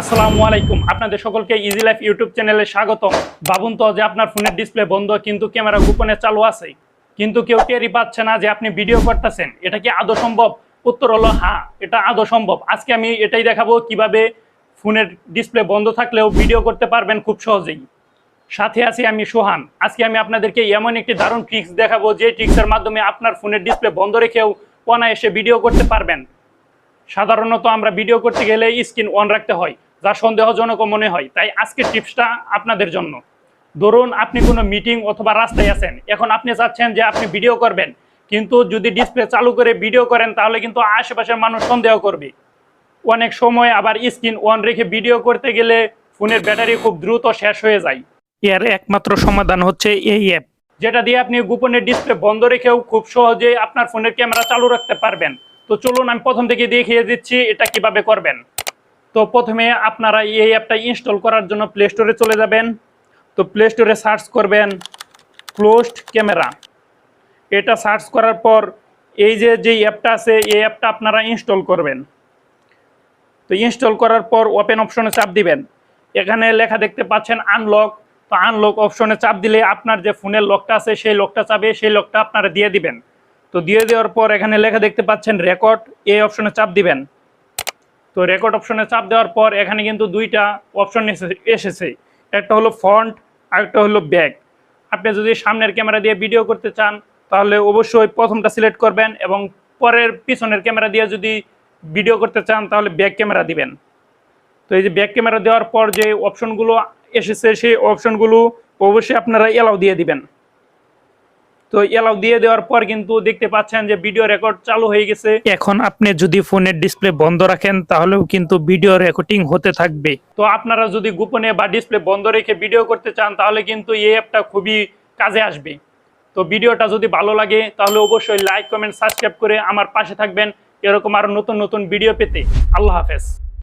আসসালামু আলাইকুম। আপনাদের সকলকে ইজি লাইফ ইউটিউব চ্যানেলে স্বাগত ভাবুন তো যে আপনার ফোনের ডিসপ্লে বন্ধ, কিন্তু ক্যামেরা গোপনে চালু আছে কিন্তু কেউ টেরই পাচ্ছে না যে আপনি ভিডিও করতেছেন। এটা কি আদৌ সম্ভব? উত্তর হলো হ্যাঁ এটা আদৌ সম্ভব। আজকে আমি এটাই দেখাবো কীভাবে ফোনের ডিসপ্লে বন্ধ থাকলেও ভিডিও করতে পারবেন খুব সহজেই। সাথে আছি আমি সোহান। আজকে আমি আপনাদেরকে এমন একটি দারুণ ট্রিক্স দেখাবো যে ট্রিক্সের মাধ্যমে আপনার ফোনের ডিসপ্লে বন্ধ রেখেও অনায়াসে ভিডিও করতে পারবেন। সাধারণত আমরা ভিডিও করতে গেলে স্ক্রিন অন রাখতে হয়। যা সন্দেহজনক মনে হয়। তাই আজকের টিপসটা আপনাদের জন্য। ধরুন আপনি কোনো মিটিং অথবা রাস্তায় আছেন। এখন আপনি চাচ্ছেন যে আপনি ভিডিও করবেন। কিন্তু যদি ডিসপ্লে চালু করে ভিডিও করেন, তাহলে কিন্তু আশেপাশের মানুষ সন্দেহ করবে। অনেক সময় আবার স্ক্রিন অন রেখে ভিডিও করতে গেলে ফোনের ব্যাটারি খুব দ্রুত শেষ হয়ে যায়। এর একমাত্র সমাধান হচ্ছে এই অ্যাপ। যেটা দিয়ে আপনি গোপনের ডিসপ্লে বন্ধ রেখেও খুব সহজে আপনার ফোনের ক্যামেরা চালু রাখতে পারবেন। তো চলুন আমি প্রথম থেকে দেখিয়ে দিচ্ছি এটা কীভাবে করবেন। তো প্রথমে আপনারা এই অ্যাপটা ইনস্টল করার জন্য প্লে স্টোরে চলে যাবেন। তো প্লে স্টোরে সার্চ করবেন ক্লোজড ক্যামেরা। এটা সার্চ করার পর এই যে যে অ্যাপটা আছে, এই অ্যাপটা আপনারা ইনস্টল করবেন। তো ইনস্টল করার পর ওপেন অপশনে চাপ দিবেন। এখানে লেখা দেখতে পাচ্ছেন আনলক। তো আনলক অপশনে চাপ দিলে আপনার যে ফোনের লকটা আছে, সেই লকটা চাপে সেই লকটা আপনারা দিয়ে দিবেন। তো দিয়ে দেওয়ার পর এখানে লেখা দেখতে পাচ্ছেন রেকর্ড। এই অপশনে চাপ দিবেন। তো রেকর্ড অপশনে চাপ দেওয়ার পর এখানে কিন্তু দুইটা অপশন এসেছে। একটা হলো ফ্রন্ট আর একটা হলো ব্যাক আপনি যদি সামনের ক্যামেরা দিয়ে ভিডিও করতে চান, তাহলে অবশ্যই প্রথমটা সিলেক্ট করবেন এবং পরের পিছনের ক্যামেরা দিয়ে যদি ভিডিও করতে চান, তাহলে ব্যাক ক্যামেরা দিবেন। তো এই যে ব্যাক ক্যামেরা দেওয়ার পর যে অপশনগুলো এসেছে, সেই অপশনগুলো অবশ্যই আপনারা এলাও দিয়ে দিবেন। তো এলাও দিয়ে দেওয়ার পর কিন্তু দেখতে পাচ্ছেন যে ভিডিও রেকর্ড চালু হয়ে গেছে। এখন আপনি যদি ফোনের ডিসপ্লে বন্ধ রাখেন তাহলেও কিন্তু ভিডিও রেকর্ডিং হতে থাকবে। তো আপনারা যদি গোপনে বা ডিসপ্লে বন্ধ রেখে ভিডিও করতে চান তাহলে কিন্তু এই অ্যাপটা খুবই কাজে আসবে। তো ভিডিওটা যদি ভালো লাগে তাহলে অবশ্যই লাইক কমেন্ট সাবস্ক্রাইব করে আমার পাশে থাকবেন। এরকম আরও নতুন নতুন ভিডিও পেতে। আল্লাহ হাফেজ।